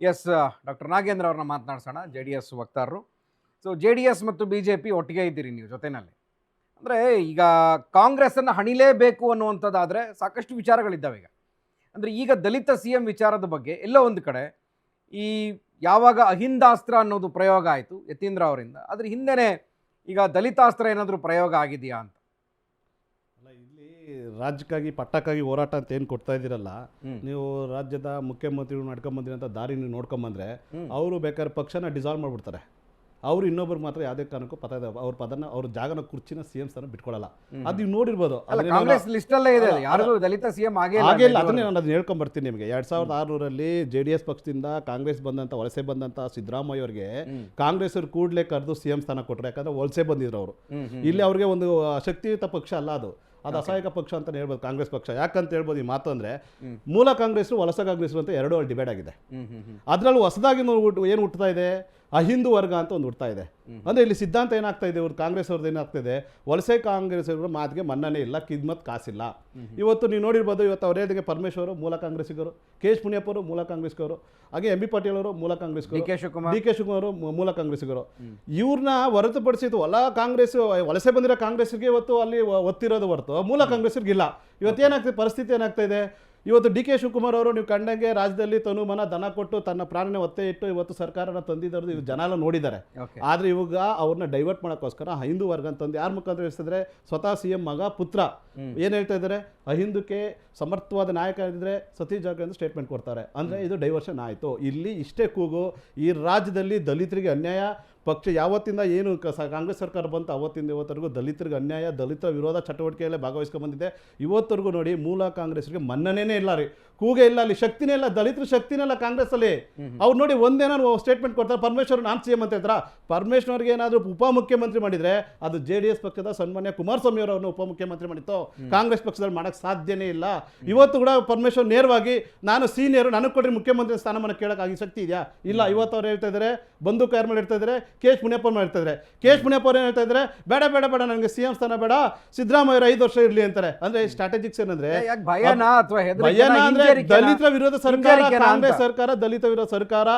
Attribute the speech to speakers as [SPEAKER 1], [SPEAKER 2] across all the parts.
[SPEAKER 1] S doctor Nagendra ಅವ್ರನ್ನ ಮಾತನಾಡ್ಸೋಣ J D S ವಕ್ತಾರರು. ಸೊ ಜೆ ಡಿ ಎಸ್ ಮತ್ತು ಬಿ ಜೆ ಪಿ ಒಟ್ಟಿಗೆ ಇದ್ದೀರಿ ನೀವು ಜೊತೆಯಲ್ಲಿ ಅಂದರೆ, ಈಗ ಕಾಂಗ್ರೆಸ್ಸನ್ನು ಹಣಿಲೇಬೇಕು ಅನ್ನುವಂಥದ್ದಾದರೆ ಸಾಕಷ್ಟು ವಿಚಾರಗಳಿದ್ದಾವೆ ಈಗ. ಅಂದರೆ, ಈಗ ದಲಿತ ಸಿ ಎಂ ವಿಚಾರದ ಬಗ್ಗೆ ಎಲ್ಲೋ ಒಂದು ಕಡೆ ಈ ಯಾವಾಗ ಅಹಿಂದಾಸ್ತ್ರ ಅನ್ನೋದು ಪ್ರಯೋಗ ಆಯಿತು ಯತೀಂದ್ರ ಅವರಿಂದ, ಅದ್ರ ಹಿಂದೆನೇ ಈಗ ದಲಿತಾಸ್ತ್ರ ಏನಾದರೂ ಪ್ರಯೋಗ ಆಗಿದೆಯಾ ಅಂತ.
[SPEAKER 2] ರಾಜ್ಯಕ್ಕಾಗಿ ಪಟ್ಟಕ್ಕಾಗಿ ಹೋರಾಟ ಅಂತ ಏನು ಕೊಡ್ತಾ ಇದ್ದೀರಲ್ಲ ನೀವು ರಾಜ್ಯದ ಮುಖ್ಯಮಂತ್ರಿಗಳು ನಡ್ಕೊಂಬಂದಿರೋ ಅಂತ ದಾರಿ ನೀವು ನೋಡ್ಕೊಂಬಂದ್ರೆ ಅವರು ಬೇಕಾದ್ರೆ ಪಕ್ಷನ ಡಿಸಾಲ್ವ್ ಮಾಡಿಬಿಡ್ತಾರೆ. ಅವ್ರು ಇನ್ನೊಬ್ರು ಮಾತ್ರ ಯಾವುದೇ ಕಾರಣಕ್ಕೂ ಪದ ಅವ್ರ ಪದನ ಅವ್ರ ಜಾಗನ ಕುರ್ಚಿನ ಸಿ ಎಂ ಸ್ಥಾನ ಬಿಟ್ಕೊಳ್ಳಲ್ಲ ಅದು ನೀವು ನೋಡಿರ್ಬೋದು. ಅದನ್ನ
[SPEAKER 1] ಇದೆ ದಲಿತ ಸಿಎಂ ಆಗೇ
[SPEAKER 2] ನಾನು ಅದನ್ನ ಹೇಳ್ಕೊಂಡ್ ಬರ್ತೀನಿ ನಿಮಗೆ. ಎರಡ್ ಸಾವಿರದ ಆರುನೂರಲ್ಲಿ ಜೆ ಡಿ ಎಸ್ ಪಕ್ಷದಿಂದ ಕಾಂಗ್ರೆಸ್ ಬಂದಂತ ವಲಸೆ ಬಂದಂತ ಸಿದ್ದರಾಮಯ್ಯ ಅವರಿಗೆ ಕಾಂಗ್ರೆಸ್ ಅವ್ರು ಕೂಡಲೇ ಕರೆದು ಸಿ ಎಂ ಸ್ಥಾನ ಕೊಟ್ಟರು ಯಾಕಂದ್ರೆ ವಲಸೆ ಬಂದಿದ್ರು ಅವರು. ಇಲ್ಲಿ ಅವ್ರಿಗೆ ಒಂದು ಶಕ್ತಿಯುತ ಪಕ್ಷ ಅಲ್ಲ ಅದು. ಅದು ಅಸಹಾಯಕ ಪಕ್ಷ ಅಂತ ಹೇಳ್ಬೋದು ಕಾಂಗ್ರೆಸ್ ಪಕ್ಷ. ಯಾಕಂತ ಹೇಳ್ಬೋದು ಈ ಮಾತು ಅಂದ್ರೆ ಮೂಲ ಕಾಂಗ್ರೆಸ್ ವಲಸ ಕಾಂಗ್ರೆಸ್ ಅಂತ ಎರಡೂ ಅಲ್ಲಿ ಡಿವೈಡ್ ಆಗಿದೆ. ಅದರಲ್ಲಿ ಹೊಸದಾಗಿ ಏನು ಹುಟ್ಟುತ್ತಾ ಇದೆ? ಅಹಿಂದು ವರ್ಗ ಅಂತ ಒಂದು ಹುಡ್ತಾ ಇದೆ. ಅಂದರೆ ಇಲ್ಲಿ ಸಿದ್ಧಾಂತ ಏನಾಗ್ತಾ ಇದೆ ಇವ್ರು ಕಾಂಗ್ರೆಸ್ ಅವ್ರದ್ದು ಏನಾಗ್ತಾ ಇದೆ? ವಲಸೆ ಕಾಂಗ್ರೆಸ್ ಅವರ ಮಾತಿಗೆ ಮನ್ನಣೆ ಇಲ್ಲ ಕಿದ್ಮತ್ ಕಾಸಿಲ್ಲ. ಇವತ್ತು ನೀವು ನೋಡಿರ್ಬೋದು ಇವತ್ತು ಅವರೇ ಪರಮೇಶ್ವರ ಮೂಲ ಕಾಂಗ್ರೆಸ್ಗರು ಕೆ ಎಚ್ ಪುಣ್ಯಪ್ಪ ಅವರು ಮೂಲ ಕಾಂಗ್ರೆಸ್ಗವರು ಹಾಗೆ ಎಂ ಬಿ ಪಾಟೀಲ್ ಅವರು ಮೂಲ ಕಾಂಗ್ರೆಸ್ಗರು
[SPEAKER 1] K Shivakumar.
[SPEAKER 2] D K Shivakumar ಅವರು ಮೂಲ ಕಾಂಗ್ರೆಸ್ಗರು ಇವ್ರನ್ನ ಹೊರತುಪಡಿಸಿದ್ದು ಹೊಲ ಕಾಂಗ್ರೆಸ್ ವಲಸೆ ಬಂದಿರೋ ಕಾಂಗ್ರೆಸ್ಗೆ ಇವತ್ತು ಅಲ್ಲಿ ಒತ್ತಿರೋದು ಹೊರತು ಮೂಲ ಕಾಂಗ್ರೆಸ್ಗಿಲ್ಲ ಇವತ್ತು ಏನಾಗ್ತದೆ ಪರಿಸ್ಥಿತಿ ಏನಾಗ್ತಾ ಇದೆ? ಇವತ್ತು ಡಿ ಕೆ ಶಿವಕುಮಾರ್ ಅವರು ನೀವು ಕಂಡಂಗೆ ರಾಜ್ಯದಲ್ಲಿ ತನು ಮನ ದನ ಕೊಟ್ಟು ತನ್ನ ಪ್ರಾಣನ ಒತ್ತೆ ಇಟ್ಟು ಇವತ್ತು ಸರ್ಕಾರನ ತಂದಿದ್ದು ಇವ್ ಜನ ಎಲ್ಲ ನೋಡಿದ್ದಾರೆ. ಆದರೆ ಇವಾಗ ಅವ್ರನ್ನ ಡೈವರ್ಟ್ ಮಾಡೋಕ್ಕೋಸ್ಕರ ಹಿಂದೂ ವರ್ಗ ಅಂತಂದು ಯಾರ ಮುಖಾಂತರ ಹೇಳ್ತಿದ್ರೆ ಸ್ವತಃ ಸಿ ಎಂ ಮಗ ಪುತ್ರ. ಏನು ಹೇಳ್ತಾ ಇದ್ದಾರೆ? ಅಹಿಂದಕ್ಕೆ ಸಮರ್ಥವಾದ ನಾಯಕ ಇದ್ದರೆ ಸತೀಶ್ ಜಾಗ ಅಂತ ಸ್ಟೇಟ್ಮೆಂಟ್ ಕೊಡ್ತಾರೆ. ಅಂದರೆ ಇದು ಡೈವರ್ಷನ್ ಆಯಿತು. ಇಲ್ಲಿ ಇಷ್ಟೇ ಕೂಗು. ಈ ರಾಜ್ಯದಲ್ಲಿ ದಲಿತರಿಗೆ ಅನ್ಯಾಯ ಪಕ್ಷ ಯಾವತ್ತಿಂದ ಏನು ಕಾಂಗ್ರೆಸ್ ಸರ್ಕಾರ ಬಂತು ಅವತ್ತಿಂದ ಇವತ್ತರೆಗೂ ದಲಿತರಿಗೆ ಅನ್ಯಾಯ ದಲಿತ ವಿರೋಧ ಚಟುವಟಿಕೆಯಲ್ಲೇ ಭಾಗವಹಿಸ್ಕೊಂಡ್ಬಂದಿದೆ ಇವತ್ತರೆಗೂ ನೋಡಿ ಮೂಲ ಕಾಂಗ್ರೆಸ್ಗೆ ಮನ್ನಣೆನೇ ಇಲ್ಲ ರೀ. ಕೂಗೆ ಇಲ್ಲ ಅಲ್ಲಿ ಶಕ್ತಿನೇ ಇಲ್ಲ ದಲಿತರ ಶಕ್ತಿನೇ ಇಲ್ಲ ಕಾಂಗ್ರೆಸ್ಸಲ್ಲಿ. ಅವ್ರು ನೋಡಿ ಒಂದೇನಾದ್ರು ಸ್ಟೇಟ್ಮೆಂಟ್ ಕೊಡ್ತಾರೆ ಪರಮೇಶ್ವರ್ ನಾನು ಸಿ ಎಂ ಅಂತ ಹೇಳ್ತಾರ? ಪರಮೇಶ್ವರ್ಗೆ ಏನಾದರೂ ಉಪಮುಖ್ಯಮಂತ್ರಿ ಮಾಡಿದ್ರೆ ಅದು ಜೆ ಡಿ ಎಸ್ ಪಕ್ಷದ ಸನ್ಮಾನ್ಯ ಕುಮಾರಸ್ವಾಮಿ ಅವರನ್ನು ಉಪಮುಖ್ಯಮಂತ್ರಿ ಮಾಡಿತ್ತು. ಕಾಂಗ್ರೆಸ್ ಪಕ್ಷದಲ್ಲಿ ಮಾಡಕ್ಕೆ ಸಾಧ್ಯನೇ ಇಲ್ಲ. ಇವತ್ತು ಕೂಡ ಪರಮೇಶ್ವರ್ ನೇರವಾಗಿ ನಾನು ಸೀನಿಯರ್ ನನಗೆ ಕೊಡ್ರಿ ಮುಖ್ಯಮಂತ್ರಿ ಸ್ಥಾನಮಾನ ಕೇಳೋಕ್ಕಾಗಿ ಶಕ್ತಿ ಇದೆಯಾ? ಇಲ್ಲ ಇವತ್ತು ಅವ್ರು ಹೇಳ್ತಾ ಇದ್ದಾರೆ ಬಂದು ಕಾರ್ಮೇಲೆ ಮೇಲೆ ಹೇಳ್ತಾ ಇದ್ದಾರೆ ಕೆ ಎಚ್ ಮುನಿಯಪ್ಪ ಮಾಡ್ತಾ ಹೇಳ್ತಾ ಇದ್ದಾರೆ ಕೆ ಎಚ್ ಮುನಿಯಪ್ಪ ಅವ್ರು ಏನು ಹೇಳ್ತಾ ಇದ್ದಾರೆ ಬೇಡ ಬೇಡ ಬೇಡ ನನಗೆ ಸಿ ಎಂ ಸ್ಥಾನ ಬೇಡ. ಸಿದ್ದರಾಮಯ್ಯ ಐದು ವರ್ಷ ಇರಲಿ ಅಂತಾರೆ. ಅಂದ್ರೆ ಸ್ಟ್ರಾಟಜಿಕ್ಸ್ ಏನಂದ್ರೆ
[SPEAKER 1] ಭಯನಾ
[SPEAKER 2] ಅಂದ್ರೆ ದಲಿತರ ವಿರೋಧ ಸರ್ಕಾರ ಕಾಂಗ್ರೆಸ್ ಸರ್ಕಾರ ದಲಿತ ವಿರೋಧ ಸರ್ಕಾರ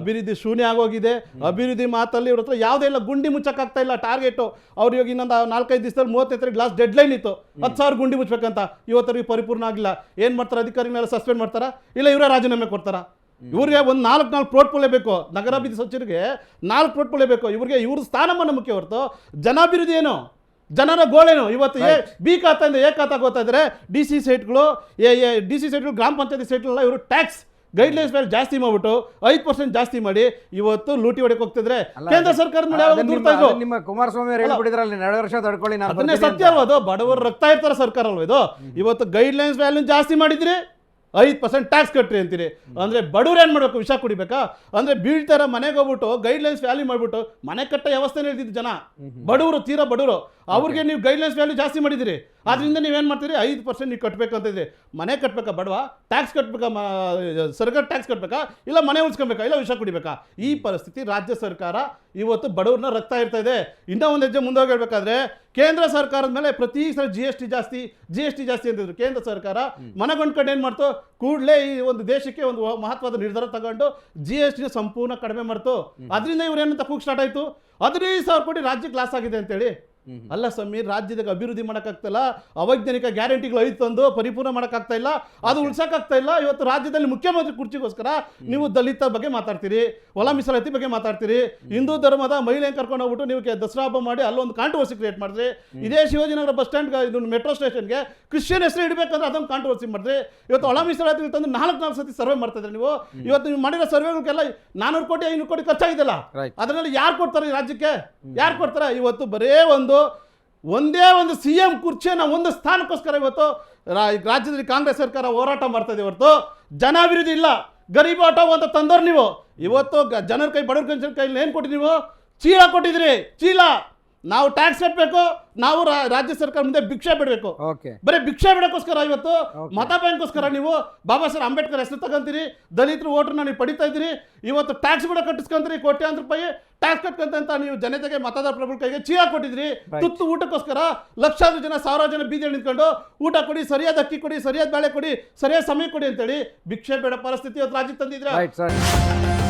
[SPEAKER 2] ಅಭಿವೃದ್ಧಿ ಶೂನ್ಯ ಆಗೋಗಿದೆ. ಅಭಿವೃದ್ಧಿ ಮಾತಲ್ಲಿ ಇವ್ರ ಹತ್ರ ಯಾವುದೇ ಇಲ್ಲ ಗುಂಡಿ ಮುಚ್ಚಕ್ಕಾಗ್ತಾ ಇಲ್ಲ ಟಾರ್ಗೆಟ್ ಅವ್ರು ಇವಾಗ ಇನ್ನೊಂದು ನಾಲ್ಕೈದು ದಿವಸದಲ್ಲಿ ಮೂವತ್ತೈದು ಗ್ಲಾಸ್ ಡೆಡ್ ಲೈನ್ ಇತ್ತು. ಹತ್ತು ಸಾವಿರ ಗುಂಡಿ ಮುಚ್ಚಬೇಕಂತ. ಇವತ್ತರಿಗೆ ಪರಿಪೂರ್ಣ ಆಗಿಲ್ಲ. ಏನ್ ಮಾಡ್ತಾರೆ? ಅಧಿಕಾರಿಗಳೆಲ್ಲ ಸಸ್ಪೆಂಡ್ ಮಾಡ್ತಾರಾ? ಇಲ್ಲ ಇವರೇ ರಾಜೀನಾಮೆ ಕೊಡ್ತಾರಾ? ಇವ್ರಿಗೆ ಒಂದು ನಾಲ್ಕು ನಾಲ್ಕು ಪೋರ್ಟ್ಫೋಲಿಯೋ ಬೇಕು? ನಗರಾಭಿವೃದ್ಧಿ ಸಚಿವರಿಗೆ ನಾಲ್ಕು ಪೋರ್ಟ್ಫೋಲಿಯೋ ಬೇಕು? ಇವ್ರಿಗೆ ಇವ್ರ ಸ್ಥಾನಮಾನ ಮುಖ್ಯ ಹೊರತು ಜನಾಭಿವೃದ್ಧಿ ಏನು? ಜನರ ಗೋಳೇನು? ಇವತ್ತು ಎ ಬಿ ಖಾತೆಯಿಂದ ಎ ಖಾತಾ ಹೋಗ್ತಾ ಇದ್ದಾರೆ ಡಿ ಸಿ ಸೈಟ್ಗಳು ಎ ಎ ಡಿ ಸಿ ಸೈಟ್ಗಳು ಗ್ರಾಮ ಪಂಚಾಯತಿ ಸೈಟ್ಗಳೆಲ್ಲ ಇವರು ಟ್ಯಾಕ್ಸ್ ಗೈಡ್ಲೈನ್ಸ್ ಮೇಲೆ ಜಾಸ್ತಿ ಮಾಡ್ಬಿಟ್ಟು ಐದು ಪರ್ಸೆಂಟ್ ಜಾಸ್ತಿ ಮಾಡಿ ಇವತ್ತು ಲೂಟಿ ಹೊಡೆಕ್ ಹೋಗ್ತಿದ್ರೆ ಕೇಂದ್ರ ಸರ್ಕಾರ
[SPEAKER 1] ನಿಮ್ಮ-
[SPEAKER 2] ಇದ್ರು.
[SPEAKER 1] ಕುಮಾರಸ್ವಾಮಿ ಅವರು ಹೇಳ್ಬಿಟ್ಟಿದ್ರಲ್ಲ ಎರಡು ವರ್ಷ ತಡ್ಕೊಳ್ಳಿ ನಾನು
[SPEAKER 2] ಅದನ್ನೇ ಸತ್ಯ. ಅಲ್ವಾ ಅದು? ಬಡವರು ರಕ್ತ ಇರ್ತಾರೆ ಸರ್ಕಾರ ಅಲ್ವಾ ಇದು ಇವತ್ತು ಗೈಡ್ಲೈನ್ಸ್ ವ್ಯಾಲ್ಯೂ ಜಾಸ್ತಿ ಮಾಡಿದ್ರಿ? ಐದು ಪರ್ಸೆಂಟ್ ಟ್ಯಾಕ್ಸ್ ಕಟ್ಟ್ರಿ ಅಂತೀರಿ. ಅಂದರೆ ಬಡವ್ರು ಏನು ಮಾಡಬೇಕು? ವಿಷ ಕುಡಿಬೇಕಾ? ಅಂದರೆ ಬೀಳ್ತಾರ ಮನೆಗೆ ಹೋಗ್ಬಿಟ್ಟು ಗೈಡ್ಲೈನ್ಸ್ ವ್ಯಾಲ್ಯೂ ಮಾಡಿಬಿಟ್ಟು ಮನೆ ಕಟ್ಟ ವ್ಯವಸ್ಥೆನೇ ಇರ್ತಿದ್ದು ಜನ. ಬಡವರು ತೀರಾ ಬಡವರು. ಅವ್ರಿಗೆ ನೀವು ಗೈಡ್ಲೈನ್ಸ್ ವ್ಯಾಲ್ಯೂ ಜಾಸ್ತಿ ಮಾಡಿದಿರಿ. ಆದ್ರಿಂದ ನೀವೇನು ಮಾಡ್ತೀರಿ? ಐದು ಪರ್ಸೆಂಟ್ ನೀವು ಕಟ್ಬೇಕಂತಿದ್ರಿ ಮನೆ ಕಟ್ಟಬೇಕಾ ಬಡವಾ? ಟ್ಯಾಕ್ಸ್ ಕಟ್ಟಬೇಕಾ ಮ- ಸರ್ಕಾರ ಟ್ಯಾಕ್ಸ್ ಕಟ್ಟಬೇಕಾ ಇಲ್ಲ ಮನೆ ಉಳಿಸ್ಕೊಬೇಕಾ? ಇಲ್ಲ ವಿಷ ಕುಡಿಬೇಕಾ? ಈ ಪರಿಸ್ಥಿತಿ ರಾಜ್ಯ ಸರ್ಕಾರ ಇವತ್ತು ಬಡವ್ರನ್ನ ರಕ್ತಾ ಇರ್ತಾ ಇದೆ. ಇನ್ನೂ ಒಂದು ಹೆಜ್ಜೆ ಮುಂದೆ ಹೇಳ್ಬೇಕಾದ್ರೆ ಕೇಂದ್ರ ಸರ್ಕಾರದ ಮೇಲೆ ಪ್ರತಿ ಸಲ ಜಿ ಎಸ್ ಟಿ ಜಾಸ್ತಿ ಜಿ ಎಸ್ ಟಿ ಜಾಸ್ತಿ ಅಂತಿದ್ರು. ಕೇಂದ್ರ ಸರ್ಕಾರ ಮನಗೊಂಡ್ಕೊಂಡು ಏನು ಮಾಡ್ತು? ಕೂಡಲೇ ಈ ಒಂದು ದೇಶಕ್ಕೆ ಒಂದು ಮಹತ್ವದ ನಿರ್ಧಾರ ತಗೊಂಡು ಜಿ ಎಸ್ ಟಿನ ಸಂಪೂರ್ಣ ಕಡಿಮೆ ಮಾಡ್ತು. ಅದರಿಂದ ಇವ್ರು ಏನಂತ ಕೂಗ್ ಸ್ಟಾರ್ಟ್ ಆಯಿತು? ಹದಿನೈದು ಸಾವಿರ ಕೋಟಿ ರಾಜ್ಯಕ್ಕೆ ಲಾಸ್ ಆಗಿದೆ ಅಂತೇಳಿ. ಅಲ್ಲ ಸ್ವಾಮಿ ರಾಜ್ಯದಾಗ ಅಭಿವೃದ್ಧಿ ಮಾಡೋಕ್ಕಾಗ್ತಿಲ್ಲ ಅವೈಜ್ಞಾನಿಕ ಗ್ಯಾರಂಟಿಗಳು ಐದು ತಂದು ಪರಿಪೂರ್ಣ ಮಾಡೋಕ್ಕಾಗ್ತಾ ಇಲ್ಲ ಅದು ಉಳ್ಸಕ್ಕಾಗ್ತಾ ಇಲ್ಲ ಇವತ್ತು ರಾಜ್ಯದಲ್ಲಿ ಮುಖ್ಯಮಂತ್ರಿ ಕುರ್ಚಿಗೋಸ್ಕರ ನೀವು ದಲಿತ ಬಗ್ಗೆ ಮಾತಾಡ್ತೀರಿ ಹೊಲ ಮೀಸಲಾತಿ ಬಗ್ಗೆ ಮಾತಾಡ್ತೀರಿ ಹಿಂದೂ ಧರ್ಮದ ಮಹಿಳೆ ಕರ್ಕೊಂಡು ಹೋಗ್ಬಿಟ್ಟು ನೀವು ದಸರಾ ಹಬ್ಬ ಮಾಡಿ ಅಲ್ಲೊಂದು ಕಾಂಟ್ರವರ್ಸಿ ಕ್ರಿಯೇಟ್ ಮಾಡಿದ್ರಿ ಇದೇ ಶಿವಾಜಿನಗರ ಬಸ್ ಸ್ಟ್ಯಾಂಡ್ ಇದು ಮೆಟ್ರೋ ಸ್ಟೇಷನ್ಗೆ ಕ್ರಿಶ್ಚಿಯನ್ ಹೆಸರು ಇಡಬೇಕಂದ್ರೆ ಅದೊಂದು ಕಾಂಟ್ರವರ್ಸಿ ಮಾಡಿದ್ರಿ ಇವತ್ತು ಒಳ ಮೀಸಲಾತಿ ತಂದು ನಾಲ್ಕು ನಾಲ್ಕು ಸತಿ ಸರ್ವೆ ಮಾಡ್ತಾ ನೀವು. ಇವತ್ತು ನೀವು ಮಾಡಿರೋ ಸರ್ವೆಗಳಿಗೆಲ್ಲ ನಾನೂರು ಕೋಟಿ ಐನೂರು ಕೋಟಿ ಖರ್ಚಾಗಿದೆಲ್ಲ. ಅದರಲ್ಲಿ ಯಾರು ಕೊಡ್ತಾರೆ ಈ ರಾಜ್ಯಕ್ಕೆ? ಯಾರು ಕೊಡ್ತಾರೆ? ಇವತ್ತು ಬರೇ ಒಂದು ಒಂದೇ ಒಂದು ಸಿ ಎಂ ಕುರ್ಚಿಯನ್ನು ಒಂದು ಸ್ಥಾನಕ್ಕೋಸ್ಕರ ಇವತ್ತು ರಾಜ್ಯದಲ್ಲಿ ಕಾಂಗ್ರೆಸ್ ಸರ್ಕಾರ ಹೋರಾಟ ಮಾಡ್ತಾ ಇದೆ ಹೊರತು ಜನಾಭಿವೃದ್ಧಿ ಇಲ್ಲ. ಗರೀಬ್ ಆಟೋ ಅಂತ ತಂದವ್ರು ನೀವು. ಇವತ್ತು ಜನರ ಕೈ ಬಡವ್ರ ಕೈ ಕೈಲಿ ಏನು ಕೊಟ್ಟಿದ್ದೀವಿ ನೀವು? ಚೀಲ ಕೊಟ್ಟಿದ್ರಿ ಚೀಲ. ನಾವು ಟ್ಯಾಕ್ಸ್ ಕಟ್ಟಬೇಕು ನಾವು ರಾಜ್ಯ ಸರ್ಕಾರ ಮುಂದೆ ಭಿಕ್ಷೆ ಬಿಡಬೇಕು. ಬರೀ ಭಿಕ್ಷೆ ಬಿಡಕ್ಕೋಸ್ಕರ ಇವತ್ತು. ಮತ ಬ್ಯಾಂಕ್ಗೋಸ್ಕರ ನೀವು ಬಾಬಾ ಸಾಹೇಬ್ ಅಂಬೇಡ್ಕರ್ ಹೆಸರು ತಗೊಂತೀರಿ ದಲಿತರು ಓಟ್ರನ್ನ ನೀವು ಪಡಿತಾ ಇದ್ದೀರಿ ಇವತ್ತು ಟ್ಯಾಕ್ಸ್ ಕೂಡ ಕಟ್ಟಿಸ್ಕೊಂತೀರಿ ಕೋಟ್ಯಾಂತರ ರೂಪಾಯಿ ಟ್ಯಾಕ್ಸ್ ಕಟ್ಕೊಂತ ನೀವು ಜನತೆಗೆ ಮತದಾರ ಪ್ರಭುಗಳ ಕೈಗೆ ಚೀಲ ಕೊಟ್ಟಿದ್ರಿ. ತುತ್ತು ಊಟಕ್ಕೋಸ್ಕರ ಲಕ್ಷಾಂತರ ಜನ ಸಾವಿರಾರು ಜನ ಬೀದಿ ನಿಂತ್ಕೊಂಡು ಊಟ ಕೊಡಿ ಸರಿಯಾದ ಅಕ್ಕಿ ಕೊಡಿ ಸರಿಯಾದ ಬೇಳೆ ಕೊಡಿ ಸರಿಯಾದ ಸಮಯ ಕೊಡಿ ಅಂತೇಳಿ ಭಿಕ್ಷೆ ಬೇಡ ಪರಿಸ್ಥಿತಿ ಇವತ್ತು ರಾಜ್ಯಕ್ಕೆ ತಂದಿದ್ರೆ